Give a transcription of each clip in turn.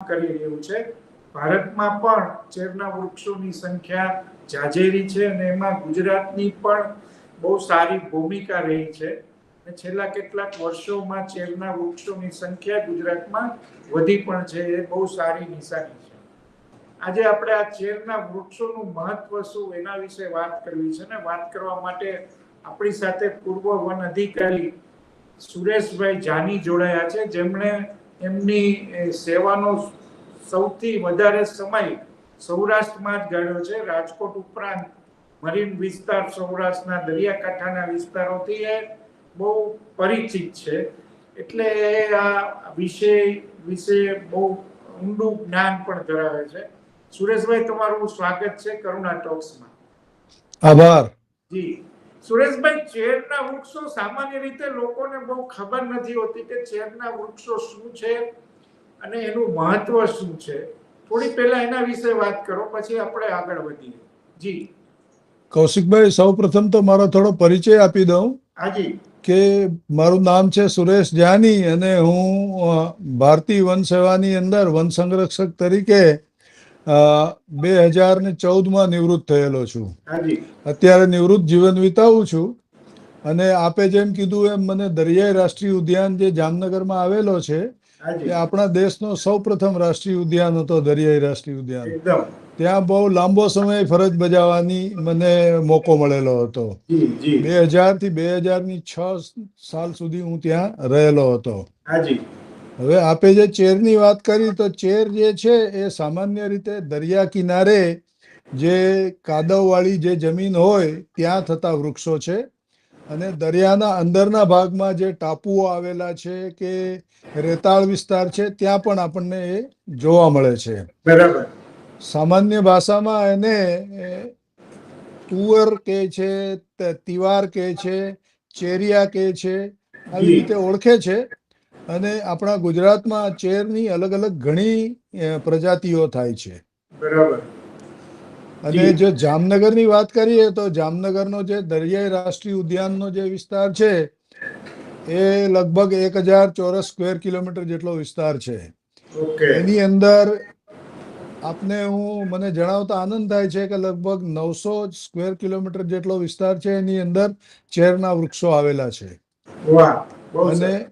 કરી રહ્યું છે. ભારતમાં પણ ચેરના વૃક્ષોની સંખ્યા જાજેરી છે અને એમાં ગુજરાતની પણ બહુ સારી ભૂમિકા રહી છે. અને છેલ્લા કેટલાક વર્ષોમાં ચેરના વૃક્ષોની સંખ્યા ગુજરાતમાં વધી પણ છે. એ બહુ સારી નિશાની છે. આજે આપણે આ ચેરના વૃક્ષોનું મહત્વ શું એના વિશે વાત કરવી છે ને વાત કરવા માટે આપણી સાથે પૂર્વ વન અધિકારી સુરેશભાઈ જાની જોડાયા છે. જેમણે એમની સેવાનો સૌથી વધારે સમય સૌરાષ્ટ્રમાં જ ગાળ્યો છે. રાજકોટ ઉપરાંત મરીન વિસ્તાર સૌરાષ્ટ્રના દરિયાકાંઠાના વિસ્તારોથી એ બહુ પરિચિત છે. એટલે આ વિષય વિશે બહુ ઊંડું જ્ઞાન પણ ધરાવે છે. સુરેશભાઈ તમારું સ્વાગત છે કરુણા ટોક્સમાં. આભાર. જી. સુરેશભાઈ ચેરના વૃક્ષો સામાન્ય રીતે લોકોને બહુ ખબર નથી હોતી કે ચેરના વૃક્ષો શું છે અને એનું મહત્વ શું છે. થોડી પહેલા એના વિશે વાત કરો પછી આપણે આગળ વધીએ. જી. કૌશિકભાઈ સૌ પ્રથમ તો મારો થોડો પરિચય આપી દઉં હાજી કે મારું નામ છે સુરેશ જાની અને હું ભારતીય વન સેવાની અંદર વન સંરક્ષક તરીકે બે હજાર ને ચૌદમાં નિવૃત્ત થયેલો છું. અત્યારે નિવૃત્ત જીવન વિતાવું છું અને આપે જેમ કીધું એમ મને દરિયાઈ રાષ્ટ્રીય ઉદ્યાન જે જામનગરમાં આવેલો છે એ આપણા દેશનો સૌ પ્રથમ રાષ્ટ્રીય ઉદ્યાન હતો દરિયાઈ રાષ્ટ્રીય ઉદ્યાન. ત્યાં બહુ લાંબો સમય ફરજ બજાવવાની મને મોકો મળેલો હતો. બે હજારથી બે હજારની છ સાલ સુધી હું ત્યાં રહેલો હતો. હવે આપે જે ચેરની વાત કરી તો ચેર જે છે એ સામાન્ય રીતે દરિયા કિનારે જે કાદવવાળી જે જમીન હોય ત્યાં થતા વૃક્ષો છે. અને દરિયાના અંદરના ભાગમાં જે ટાપુઓ આવેલા છે કે રેતાળ વિસ્તાર છે ત્યાં પણ આપણને એ જોવા મળે છે. બરાબર. સામાન્ય ભાષામાં એને તુવર કે છે તિવાર કે છે ચેરિયા કે છે આવી રીતે ઓળખે છે. અને આપણા ગુજરાતમાં ચેરની અલગ અલગ ઘણી પ્રજાતિઓ થાય છે. બરાબર. અને જી. જામનગરની વાત કરીએ તો જામનગરનો જે દરિયાઈ રાષ્ટ્રીય ઉદ્યાનનો જે વિસ્તાર છે એ લગભગ એક હજાર ચોરસ સ્ક્વેર કિલોમીટર જેટલો વિસ્તાર છે. એની અંદર આપને હું મને જણાવતા આનંદ થાય છે કે લગભગ નવસો સ્ક્વેર કિલોમીટર જેટલો વિસ્તાર છે એની અંદર ચેરના વૃક્ષો આવેલા છે. અને.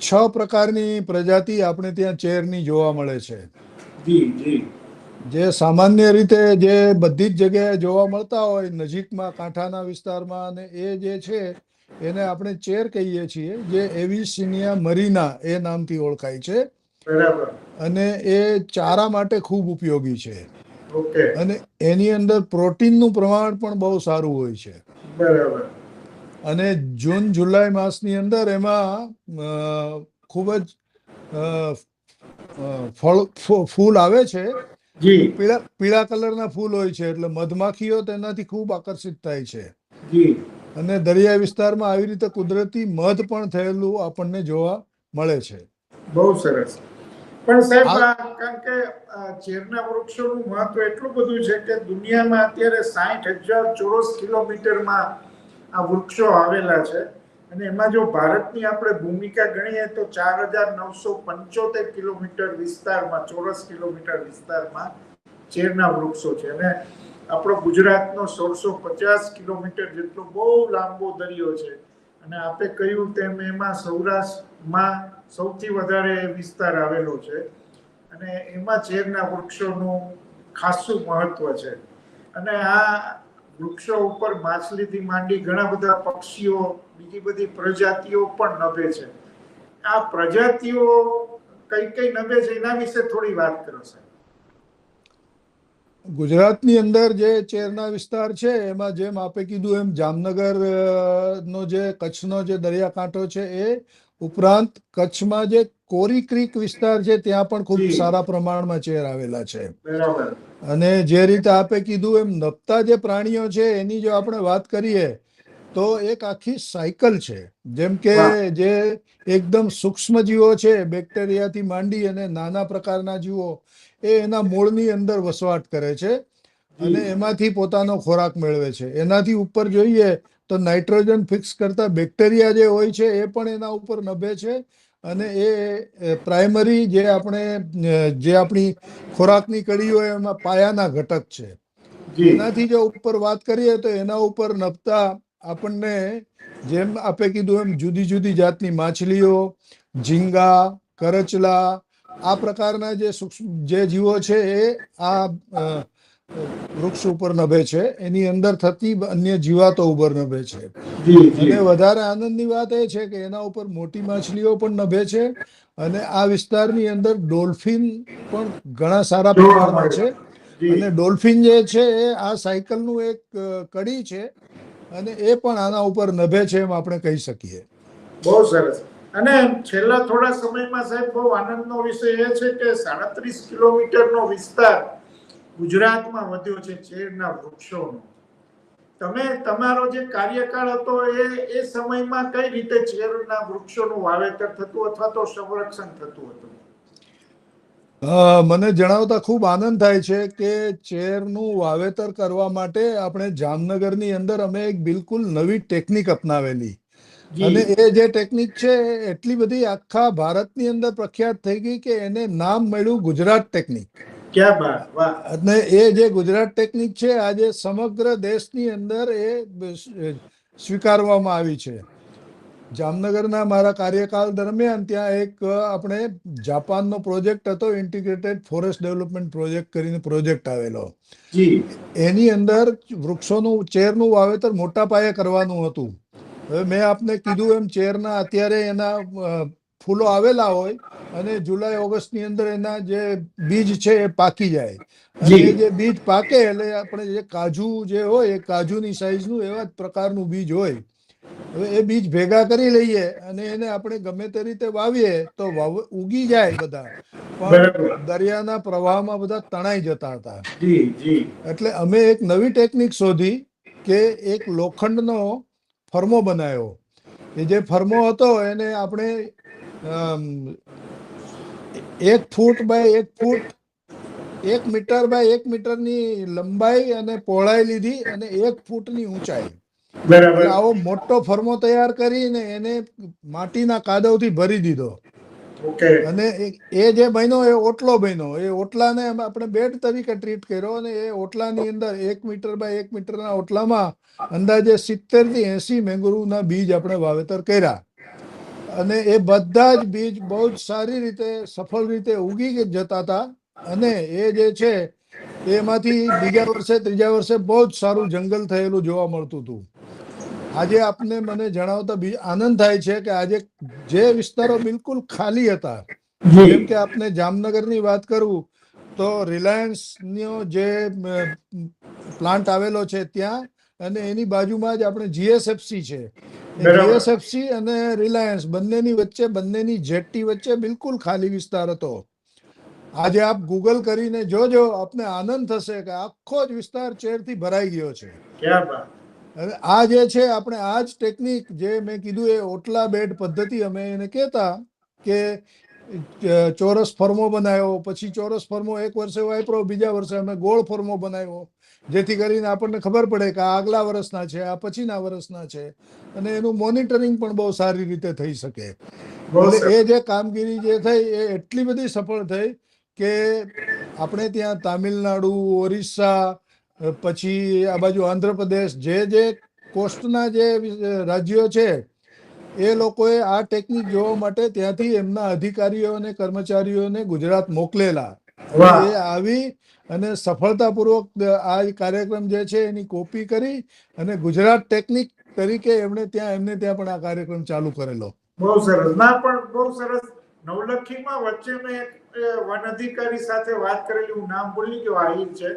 છ પ્રકારની પ્રજાતિ આપણે ત્યાં ચેરની જોવા મળે છે. જી સામાન્ય રીતે જે બધી જ જગ્યાએ જોવા મળતા હોય નજીકમાં કાંઠાના વિસ્તારમાં અને એ જે છે એને આપણે ચેર કહીએ છીએ જે એવિસિનિયા મરીના એ નામથી ઓળખાય છે. અને એ ચારા માટે ખૂબ ઉપયોગી છે. અને એની અંદર પ્રોટીનનું પ્રમાણ પણ બહુ સારું હોય છે. બરાબર. અને જૂન જુલાઈ માસની અંદર એમાં ખૂબ જ ફળ ફૂલ આવે છે. પીળા પીળા કલરના ફૂલ હોય છે એટલે મધમાખીઓ તેનાથી ખૂબ આકર્ષિત થાય છે. અને દરિયા વિસ્તારમાં આવી રીતે કુદરતી મધ પણ થયેલું આપણને જોવા મળે છે. બહુ સરસ. પણ સાહેબ કારણ કે ચેરના વૃક્ષોનું મહત્વ એટલું બધું છે કે દુનિયામાં અત્યારે સાઠ હજાર ચોરસ કિલોમીટરમાં આ વૃક્ષો આવેલા છે. અને એમાં જો ભારતની આપણે ભૂમિકા ગણીએ તો ચાર હજાર નવસો પંચોતેર કિલોમીટર વિસ્તારમાં, ચોરસ કિલોમીટર વિસ્તારમાં ચેરના વૃક્ષો છે. અને આપણો ગુજરાતનો સોળસો પચાસ કિલોમીટર જેટલો બહુ લાંબો દરિયો છે. અને આપે કહ્યું તેમ એમાં સૌરાષ્ટ્રમાં સૌથી વધારે વિસ્તાર આવેલો છે. અને એમાં ચેરના વૃક્ષોનું ખાસું મહત્વ છે. અને આ વૃક્ષો ઉપર માછલીથી માંડી ઘણા બધા પક્ષીઓ, બીજી બધી પ્રજાતિઓ પણ નભે છે. આ પ્રજાતિઓ કઈ કઈ નભે છે એના વિશે થોડી વાત કરો, સાહેબ. ગુજરાતની અંદર જે ચેરના વિસ્તાર છે, એમાં જેમ આપે કીધું એમ જામનગર નો જે કચ્છનો જે દરિયાકાંઠો છે, એ ઉપરાંત કચ્છમાં જે કોરી ક્રીક વિસ્તાર છે ત્યાં પણ ખૂબ સારા પ્રમાણમાં ચેર આવેલા છે. અને જે રીતે આપે કીધું એમ નપતા જે પ્રાણીઓ છે એની જો આપણે વાત કરીએ તો એક આખી સાયકલ છે. જેમ કે જે એકદમ સૂક્ષ્મ જીવો છે બેક્ટેરિયાથી માંડી અને નાના પ્રકારના જીવો એ એના મૂળની અંદર વસવાટ કરે છે અને એમાંથી પોતાનો ખોરાક મેળવે છે. એનાથી ઉપર જોઈએ તો નાઇટ્રોજન ફિક્સ કરતા બેક્ટેરિયા જે હોય છે એ પણ એના ઉપર નભે છે અને એ પ્રાઇમરી જે આપણે જે આપણી ખોરાકની કડી હોય એમાં પાયાના ઘટક છે. એનાથી જો ઉપર વાત કરીએ તો એના ઉપર નભતા આપણને જેમ આપે કીધું એમ જુદી જુદી જાતની માછલીઓ ઝીંગા કરચલા આ પ્રકારના જે સૂક્ષ્મ જે જીવો છે એ આ વૃક્ષ ઉપર નભે છે. એની અંદર થતી અન્ય જીવાતો ઉપર નભે છે. અને વધારે આનંદની વાત એ છે કે એના ઉપર મોટી માછલીઓ પણ નભે છે અને આ વિસ્તારની અંદર ડોલ્ફિન પણ ઘણા સારા પ્રમાણમાં છે. અને ડોલ્ફિન જે છે એ આ સાયકલનું એક કડી છે અને એ પણ આના ઉપર નભે છે એમ આપણે કહી શકીએ. બહુ સરસ. અને છેલ્લા થોડા સમયમાં સાહેબ બહુ આનંદનો વિષય એ છે કે સાડત્રીસ કિલોમીટરનો વિસ્તાર ગુજરાતમાં વધ્યો છે ચેરના વૃક્ષોનો. તમે તમારો જે કાર્યકાળ હતો એ એ સમયમાં કઈ રીતે ચેરના વૃક્ષોનું વાવેતર થતું અથવા તો સંરક્ષણ થતું હતું? મને જણાવતા ખૂબ આનંદ થાય છે કે ચેરનું વાવેતર કરવા માટે આપણે જામનગરની અંદર અમે એક બિલકુલ નવી ટેકનિક અપનાવેલી. અને એ જે ટેકનિક છે એટલી બધી આખા ભારતની અંદર પ્રખ્યાત થઈ ગઈ કે એને નામ મળ્યું ગુજરાત ટેકનિક. અને એ જે ગુજરાત ટેકનિક છે આજે સમગ્ર દેશની અંદર એ સ્વીકારવામાં આવી છે. જામનગરના મારા કાર્યકાળ દરમિયાન ત્યાં એક આપણે જાપાનનો પ્રોજેક્ટ હતો ઇન્ટિગ્રેટેડ ફોરેસ્ટ ડેવલપમેન્ટ પ્રોજેક્ટ કરીને પ્રોજેક્ટ આવેલો. એની અંદર વૃક્ષોનું ચેરનું વાવેતર મોટા પાયે કરવાનું હતું. હવે મેં આપને કીધું એમ ચેરના અત્યારે એના ફૂલો આવેલા હોય અને જુલાઈ ઓગસ્ટની અંદર એના જે બીજ છે એ પાકી જાય. અને જે. બીજ પાકે એટલે આપણે જે કાજુ જે હોય એ કાજુની સાઈઝનું એવા જ પ્રકારનું બીજ હોય. હવે એ બીજ ભેગા કરી લઈએ અને એને આપણે ગમે તે રીતે વાવીએ તો ઉગી જાય બધા. પણ દરિયાના પ્રવાહમાં બધા તણાઈ જતા હતા. એટલે અમે એક નવી ટેકનિક શોધી કે એક લોખંડનો ફર્મો બનાવ્યો. એ જે ફર્મો હતો એને આપણે એક ફૂટ બાય એક ફૂટ એક મીટર બાય એક મીટરની લંબાઈ અને પહોળાઈ લીધી અને એક ફૂટની ઊંચાઈ. બરાબર. આવો મોટો ફર્મો તૈયાર કરીને એને માટીના કાદવથી ભરી દીધો. અને એ- જે બન્યો એ ઓટલો બન્યો. એ ઓટલાને આપણે બેડ તરીકે ટ્રીટ કર્યો અને એ ઓટલાની અંદર એક મીટર બાય એક મીટરના ઓટલામાં અંદાજે સિત્તેરથી એસી મેંગ્રુવના બીજ આપણે વાવેતર કર્યા. અને એ બધા જ બીજ બહુ જ સારી રીતે સફળ રીતે ઉગી જતા હતા. અને એ જે છે એમાંથી બીજા વર્ષે ત્રીજા વર્ષે બહુ જ સારું જંગલ થયેલું જોવા મળતું હતું. આજે આપને મને જણાવતા આનંદ થાય છે કે આજે જે વિસ્તારો બિલકુલ ખાલી હતા. જેમ કે આપને જામનગરની વાત કરું તો રિલાયન્સ નો જે પ્લાન્ટ આવેલો છે ત્યાં અને એની બાજુમાં જ આપણે જીએસએફસી છે. જીએસએફસી અને રિલાયન્સ બંનેની વચ્ચે બંનેની જેટી વચ્ચે બિલકુલ ખાલી વિસ્તાર હતો. આજે આપ ગૂગલ કરીને જોજો આપને આનંદ થશે કે આખો જ વિસ્તાર ચેરથી ભરાઈ ગયો છે. અને આ જે છે આપણે આ જ ટેકનિક જે મેં કીધું એ ઓટલા બેડ પદ્ધતિ અમે એને કહેતા કે ચોરસ ફર્મો બનાવ્યો પછી ચોરસ ફર્મો એક વર્ષે વાપરો બીજા વર્ષે અમે ગોળ ફર્મો બનાવ્યો. જેથી કરીને આપણને ખબર પડે કે આ આગલા વર્ષના છે આ પછીના વર્ષના છે અને એનું મોનિટરિંગ પણ બહુ સારી રીતે થઈ શકે. એટલે એ જે કામગીરી જે થઈ એ એટલી બધી સફળ થઈ કે આપણે ત્યાં તામિલનાડુ ઓરિસ્સા પછી આ બાજુ આંધ્રપ્રદેશ જે જે કોસ્ટના જે રાજ્યો છે એ લોકોએ આ ટેકનિક જોવા માટે ત્યાંથી એમના અધિકારીઓ અને કર્મચારીઓને ગુજરાત મોકલેલા. એ આવી અને સફળતાપૂર્વક આ કાર્યક્રમ જે છે એની કોપી કરી અને ગુજરાત ટેકનિક તરીકે એમણે ત્યાં, એમને ત્યાં પણ આ કાર્યક્રમ ચાલુ કરેલો. બહુ સરસ. ના, પણ બહુ સરસ. નવલખીમાં વચ્ચે મેં એક વન અધિકારી સાથે વાત કરેલી, હું નામ ભૂલી ગયો, આહિર છે.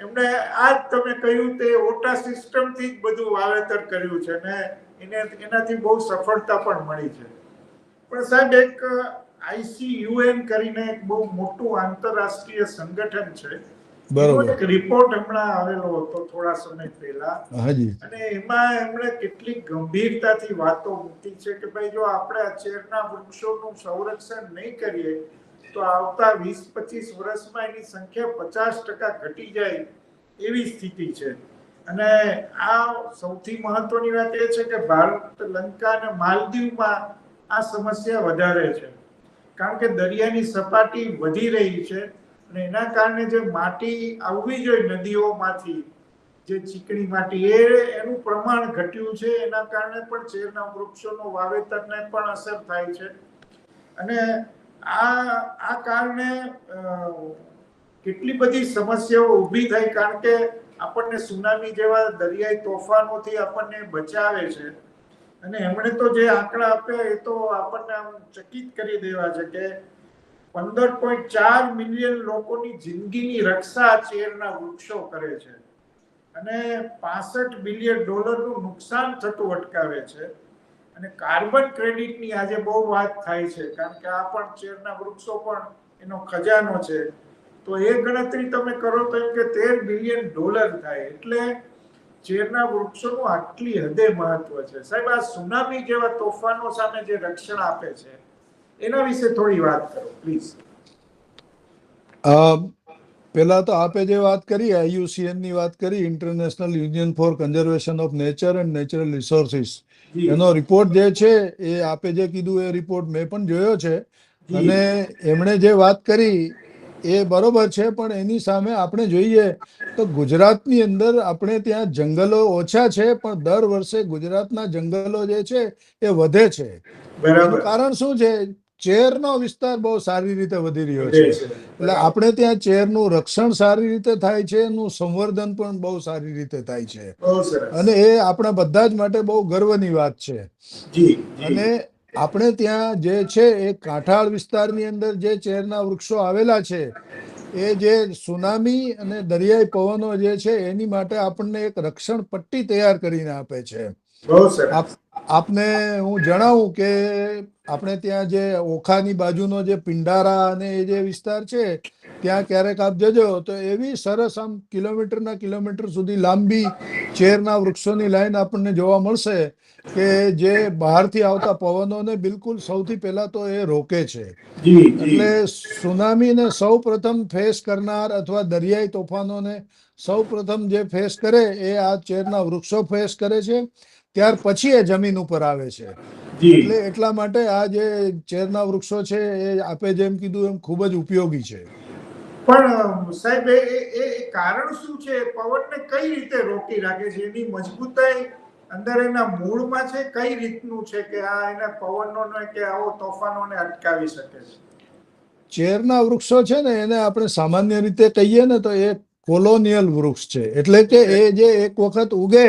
એમણે આ જ તમે કહ્યું તે ઓટા સિસ્ટમથી જ બધું વાવેતર કર્યું છે ને એને, એનાથી બહુ સફળતા પણ મળી છે. પણ સાહેબ, એક આઈસીયુએન કરીને એક બહુ મોટું આંતરરાષ્ટ્રીય સંગઠન છે. બરોબર. એક રિપોર્ટ હમણાં આવેલો હતો થોડા સમય પહેલા. અને એમાં એમણે કેટલી ગંભીરતાથી વાતો મૂકી છે કે ભાઈ જો આપણે આ ચેરના વૃક્ષોનું સંરક્ષણ નહીં કરીએ તો આવતા વીસ પચીસ વર્ષમાં એની સંખ્યા પચાસ ટકા ઘટી જાય એવી સ્થિતિ છે. અને આ સૌથી મહત્વની વાત એ છે કે ભારત લંકા અને માલદીવમાં આ સમસ્યા વધારે છે. કારણ કે દરિયાની સપાટી વધી રહી છે અને એના કારણે જે માટી આવવી જોઈએ નદીઓમાંથી, જે ચીકણી માટી, એ એનું પ્રમાણ ઘટ્યું છે, એના કારણે પણ ચેરના વૃક્ષોનો વાવેતરને પણ અસર થાય છે. અને આ આ કારણે કેટલી બધી સમસ્યાઓ ઊભી થઈ કારણ કે આપણને સુનામી જેવા દરિયાઈ તોફાનોથી આપણને બચાવે છે. અને એમણે તો જે આંકડા આપ્યા એ તો આપણને આમ ચકિત કરી દેવા છે કે પંદર પોઈન્ટ ચાર મિલિયન લોકોની જિંદગીની રક્ષા ચેરના વૃક્ષો કરે છે. અને પાસઠ બિલિયન ડોલરનું નુકસાન થતું અટકાવે છે. અને કાર્બન ક્રેડિટની આજે બહુ વાત થાય છે, કારણ કે આ પણ ચેરના વૃક્ષો પણ એનો ખજાનો છે. તો એ ગણતરી તમે કરો તો એમ કે તેર બિલિયન ડોલર થાય. એટલે ચેરના વૃક્ષોનું આટલી હદે મહત્વ છે. સાહેબ આ સુનામી જેવા તોફાનો સામે જે રક્ષણ આપે છે એના વિશે થોડી વાત કરો પ્લીઝ. પહેલા તો આપે જે વાત કરી IUCN ની વાત કરી International Union for Conservation of Nature and Natural Resources એનો રિપોર્ટ જે છે એ આપે જે કીધું એ રિપોર્ટ મેં પણ જોયો છે. અને એમણે જે વાત કરી એ બરોબર છે પણ એની સામે આપણે જોઈએ તો ગુજરાતની અંદર આપણે ત્યાં જંગલો ઓછા છે પણ દર વર્ષે ગુજરાતના જંગલો જે છે એ વધે છે. કારણ શું છે? ચેરનો વિસ્તાર બહુ સારી રીતે વધી રહ્યો છે. એટલે આપણે ત્યાં ચેરનું રક્ષણ સારી રીતે થાય છે એનું સંવર્ધન પણ બહુ સારી રીતે થાય છે. અને એ આપણા બધા જ માટે બહુ ગર્વની વાત છે. અને આપણે ત્યાં જે છે એ કાંઠાળ વિસ્તારની અંદર જે ચેરના વૃક્ષો આવેલા છે એ જે સુનામી અને દરિયાઈ પવનો જે છે એની માટે આપણને એક રક્ષણ પટ્ટી તૈયાર કરીને આપે છે. આપને હું જણાવું કે આપણે ત્યાં જે ઓખાની બાજુનો જે પિંડારા અને એ જે વિસ્તાર છે ત્યાં ક્યારેક આપ જજો તો એવી સરસ આમ કિલોમીટરના કિલોમીટર સુધી લાંબી ચેરના વૃક્ષોની લાઈન આપણને જોવા મળશે. કે જે બહારથી આવતા પવનોને બિલકુલ સૌથી પહેલા તો એ રોકે છે. એટલે સુનામીને સૌ પ્રથમ ફેસ કરનાર અથવા દરિયાઈ તોફાનોને સૌ પ્રથમ જે ફેસ કરે એ આ ચેરના વૃક્ષો ફેસ કરે છે. ત્યાર પછી એ જમીન ઉપર આવે છે. એટલે એટલા માટે આ જે ચેરના વૃક્ષો છે એ આપે જેમ કીધું એમ ખૂબ જ ઉપયોગી છે. પણ સાહેબ એ કારણ શું છે? પવનને કઈ રીતે રોકી રાખે છે? એની મજબૂતાઈ અંદર એના મૂળમાં છે કઈ રીતનું છે કે આ એના પવનોને કે આવો તોફાનોને અટકાવી શકે છે? ચેરના વૃક્ષો છે ને એને આપણે સામાન્ય રીતે કહીએ ને તો એ કોલોનિયલ વૃક્ષ છે. એટલે કે એ જે એક વખત ઉગે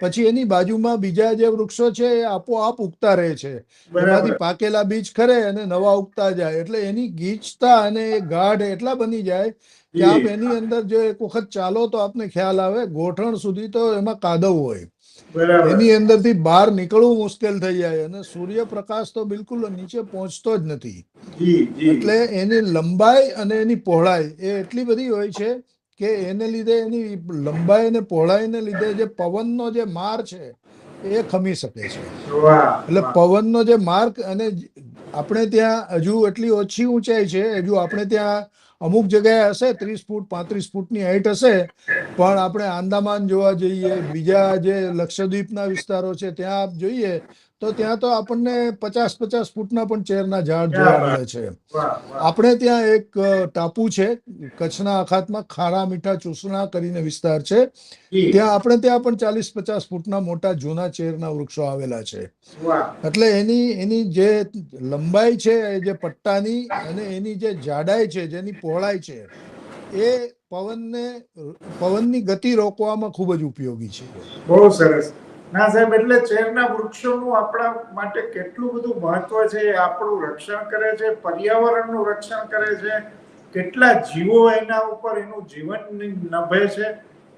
પછી એની બાજુમાં બીજા જે વૃક્ષો છે એ આપોઆપ ઉગતા રહે છે. એમાંથી પાકેલા બીજ ખરે અને નવા ઉગતા જાય. એટલે એની ગીચતા અને એ ગાઢ એટલા બની જાય કે આપ એની અંદર જો એક વખત ચાલો તો આપને ખ્યાલ આવે ગોઠણ સુધી તો એમાં કાદવ હોય. એની અંદરથી બહાર નીકળવું મુશ્કેલ થઈ જાય અને સૂર્યપ્રકાશ તો બિલકુલ નીચે પહોંચતો જ નથી. એટલે એની લંબાઈ અને એની પહોળાઈ એ એટલી બધી હોય છે કે એને લીધે એની લંબાઈ અને પહોળાઈને લીધે જે પવનનો જે માર છે એ ખમી શકે છે. એટલે પવનનો જે માર્ગ અને આપણે ત્યાં હજુ એટલી ઓછી ઊંચાઈ છે હજુ આપણે ત્યાં અમુક જગ્યાએ હશે, ત્રીસ ફૂટ, પાંત્રીસ ફૂટની હાઈટ હશે, પણ આપણે આંદામાન જોવા જઈએ, બીજા જે લક્ષદ્વીપના વિસ્તારો છે, ત્યાં આપ જોઈએ તો ત્યાં તો આપણને પચાસ પચાસ ફૂટના પણ ચેરના ઝાડ જોવા મળે છે. આપણે ત્યાં એક ટાપુ છે કચ્છના અખાતમાં ખારા મીઠા ચૂસણા કરીને વિસ્તાર છે. ત્યાં આપણે ત્યાં પણ ચાલીસ પચાસ ફૂટના મોટા જૂના ચેરના વૃક્ષો આવેલા છે. એટલે એની એની જે લંબાઈ છે જે પટ્ટાની અને એની જે જાડાઈ છે જેની પહોળાઈ છે એ પવનને પવનની ગતિ રોકવામાં ખૂબ જ ઉપયોગી છે. બહુ સરસ. ના સાહેબ, એટલે ચેરના વૃક્ષોનું આપણા માટે કેટલું બધું મહત્વ છે, એ આપણું રક્ષણ કરે છે, પર્યાવરણનું રક્ષણ કરે છે, કેટલા જીવો એના ઉપર એનું જીવન નભે છે,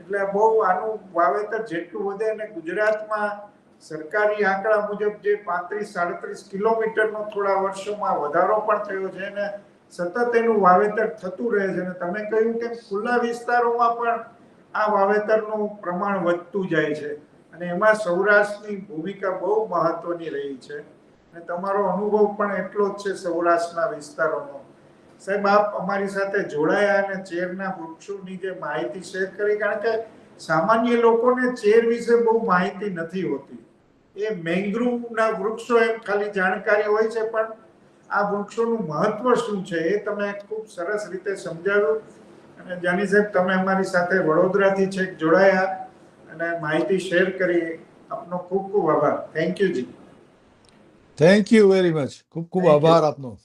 એટલે બહુ આનું વાવેતર જેટલું વધે અને ગુજરાતમાં સરકારી આંકડા મુજબ જે પાંત્રીસ, સાડત્રીસ કિલોમીટરનો થોડા વર્ષોમાં વધારો પણ થયો છે અને સતત એનું વાવેતર થતું રહે છે. અને તમે કહ્યું કે ખુલ્લા વિસ્તારોમાં પણ આ વાવેતરનું પ્રમાણ વધતું જાય છે. અને એમાં સૌરાષ્ટ્રની ભૂમિકા બહુ મહત્વની રહી છે. અને તમારો અનુભવ પણ એટલો જ છે સૌરાષ્ટ્રના વિસ્તારોનો. સાહેબ, આપ અમારી સાથે જોડાયા અને ચેરના વૃક્ષોની જે માહિતી શેર કરી, કારણ કે સામાન્ય લોકોને ચેર વિશે બહુ માહિતી નથી હોતી. એ મેંગ્રુવના વૃક્ષો એમ ખાલી જાણકારી હોય છે, પણ આ વૃક્ષોનું મહત્વ શું છે એ તમે ખૂબ સરસ રીતે સમજાવ્યું. અને જાની સાહેબ, તમે અમારી સાથે વડોદરાથી છેક જોડાયા. અને માહિતી શેર કરી આપનો ખૂબ ખૂબ આભાર. થેન્ક યુ જી. થેન્ક યુ વેરી મચ ખૂબ ખૂબ આભાર આપનો.